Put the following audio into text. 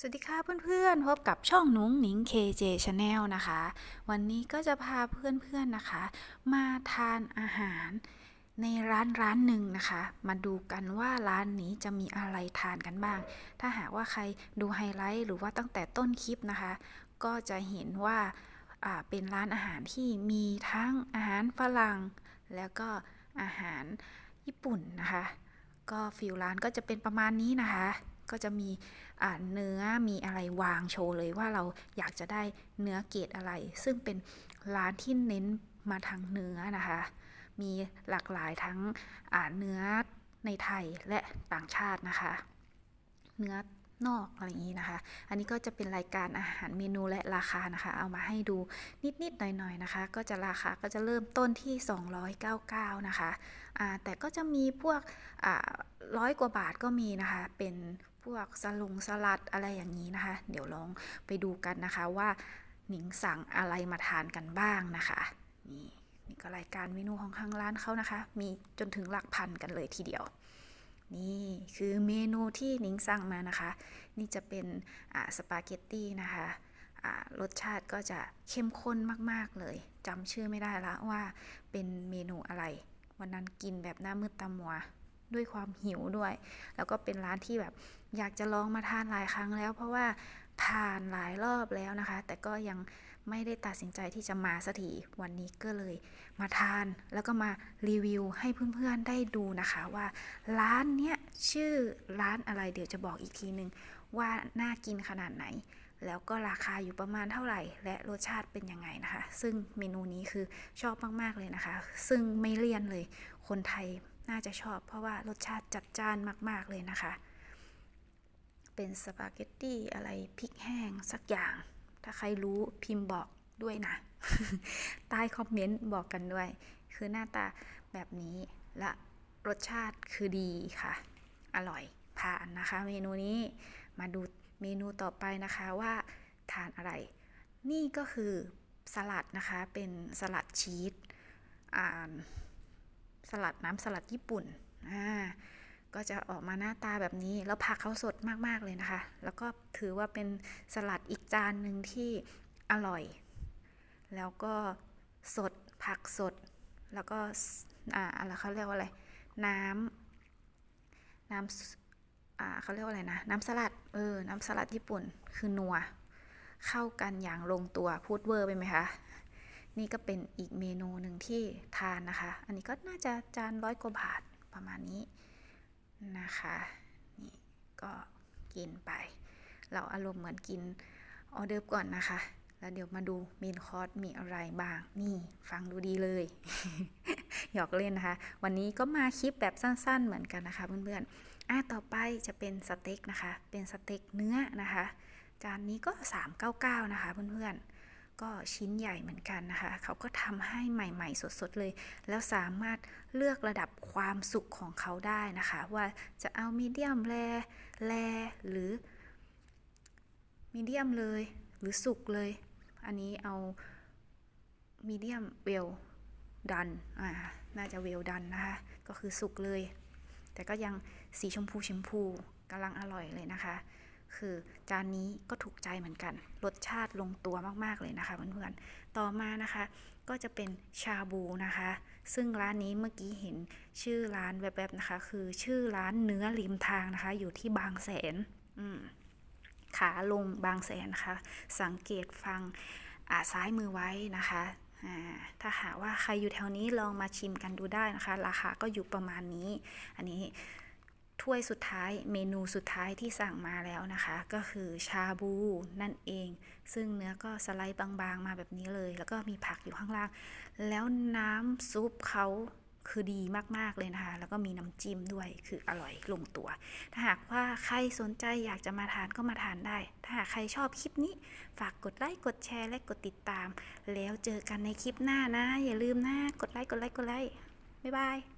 สวัสดีค่ะเพื่อนๆ พบกับช่องนุ้งหนิง KJ Channel นะคะ วันนี้ก็จะพาเพื่อนๆนะคะ มาทานอาหารในร้านร้านหนึ่งนะคะ มาดูกันว่าร้านนี้จะมีอะไรทานกันบ้าง ถ้าหากว่าใครดูไฮไลท์หรือว่าตั้งแต่ต้นคลิปนะคะ ก็จะเห็นว่าอ่าเป็นร้านอาหารที่มีทั้งอาหารฝรั่ง แล้วก็อาหารญี่ปุ่นนะคะ ก็ฟิลร้านก็จะเป็นประมาณนี้นะคะ ก็จะมีเนื้อมีอะไรวางโชว์เลยว่าเราอยากจะได้เนื้อเกรดอะไร ซึ่งเป็นร้านที่เน้นมาทางเนื้อนะคะ มีหลากหลายทั้งเนื้อในไทยและต่างชาตินะคะ เนื้อนอกอะไรอย่างนี้นะคะ อันนี้ก็จะเป็นรายการอาหารเมนูและราคานะคะ เอามาให้ดูนิดๆหน่อยๆนะคะ ก็จะราคาก็จะเริ่มต้นที่ 299 นะคะแต่ก็จะมีพวกร้อยกว่าบาทก็มีนะคะ เป็น พวกสลุงสลัดอะไรอย่างนี้นะคะ เดี๋ยวลองไปดูกันนะคะว่าหนิงสั่งอะไรมาทานกันบ้างนะคะนี่นี่ก็รายการเมนูของทางร้านเขานะคะ มีจนถึงหลักพันกันเลยทีเดียว นี่คือเมนูที่หนิงสั่งมานะคะ นี่จะเป็นสปาเกตตี้นะคะรสชาติก็จะเข้มข้นมากๆเลยจำชื่อไม่ได้ละว่าเป็นเมนูอะไร วันนั้นกินแบบหน้ามืดตามัว ด้วยความหิวด้วย แล้วก็เป็นร้านที่แบบอยากจะลองมาทานหลายครั้งแล้ว เพราะว่าผ่านหลายรอบแล้วนะคะ แต่ก็ยังไม่ได้ตัดสินใจที่จะมาสักทีวันนี้ก็เลย มาทานแล้วก็มารีวิวให้เพื่อนๆได้ดูนะคะว่าร้านเนี้ยชื่อร้านอะไรเดี๋ยวจะบอกอีกทีนึงว่าน่ากินขนาดไหน แล้วก็ราคาอยู่ประมาณเท่าไหร่ และรสชาติเป็นยังไงนะคะ ซึ่งเมนูนี้คือชอบมากๆเลยนะคะ ซึ่งไม่เลี่ยนเลยคนไทย น่าจะชอบ เพราะว่ารสชาติจัดจ้านมาก ๆ เลยนะคะ เป็นสปาเกตตี้อะไรพริกแห้งสักอย่าง ถ้าใครรู้พิมพ์บอกด้วยนะ ใต้คอมเมนต์บอกกันด้วย คือหน้าตาแบบนี้และรสชาติคือดีค่ะ อร่อยผ่านนะคะ เมนูนี้มาดูเมนูต่อไปนะคะว่าทานอะไร นี่ก็คือสลัดนะคะเป็นสลัดชีสอ่า สลัดน้ำสลัดญี่ปุ่นอ่าก็จะออกมาหน้าตาแบบนี้ แล้วผักเขาสดมากๆเลยนะคะ แล้วก็ถือว่าเป็นสลัดอีกจานหนึ่งที่อร่อย แล้วก็สดผักสด แล้วก็อ่าอะไรเขาเรียกว่าอะไร น้ำน้ำอ่าเขาเรียกว่าอะไรนะ น้ำสลัด เออ น้ำสลัดญี่ปุ่น คือนัว เข้ากันอย่างลงตัว พูดเวอร์ไปไหมคะ นี่ก็เป็นอีกเมนูหนึ่งที่ทานนะคะ อันนี้ก็น่าจะจานร้อยกว่าบาทประมาณนี้นะคะนี่ก็กินไป เราอารมณ์เหมือนกินออเดิร์ฟก่อนนะคะ แล้วเดี๋ยวมาดูเมนคอร์สมีอะไรบ้าง นี่ฟังดูดีเลย หยอกเล่นนะคะ วันนี้ก็มาคลิปแบบสั้นๆเหมือนกันนะคะเพื่อนๆอะต่อไปจะเป็นสเต็กนะคะ เป็นสเต็กเนื้อนะคะ จานนี้ก็ 399 นะคะเพื่อนๆ ก็ชิ้นใหญ่เหมือนกันนะคะ เขาก็ทำให้ใหม่ ๆ สดๆเลย แล้วสามารถเลือกระดับความสุกของเขาได้นะคะ ว่าจะเอามีเดียมแรแรหรือมีเดียมเลยหรือสุกเลย อันนี้เอามีเดียมเวลดันอ่าน่าจะเวลดันนะคะ ก็คือสุกเลย แต่ก็ยังสีชมพูชมพูกำลังอร่อยเลยนะคะ คือจานนี้ก็ถูกใจเหมือนกัน รสชาติลงตัวมากๆเลยนะคะเพื่อนๆ ต่อมานะคะก็จะเป็นชาบูนะคะ ซึ่งร้านนี้เมื่อกี้เห็นชื่อร้านแวบๆนะคะ คือชื่อร้านเนื้อริมทางนะคะ อยู่ที่บางแสนขาลงบางแสนนะคะ สังเกตฟังอาซ้ายมือไว้นะคะถ้าหากว่าใครอยู่แถวนี้ลองมาชิมกันดูได้นะคะ ราคาก็อยู่ประมาณนี้ อันนี้ ถ้วยสุดท้ายเมนูสุดท้ายที่สั่งมาแล้วนะคะ ก็คือชาบูนั่นเอง ซึ่งเนื้อก็สไลด์บางๆมาแบบนี้เลย แล้วก็มีผักอยู่ข้างล่าง แล้วน้ำซุปเขาคือดีมากๆเลยนะคะ แล้วก็มีน้ำจิ้มด้วยคืออร่อยลงตัว ถ้าหากว่าใครสนใจอยากจะมาทานก็มาทานได้ ถ้าหากใครชอบคลิปนี้ ฝากกดไลค์กดแชร์และกดติดตาม แล้วเจอกันในคลิปหน้านะ อย่าลืมนะ กดไลค์กดไลค์กดไลค์บ๊ายบาย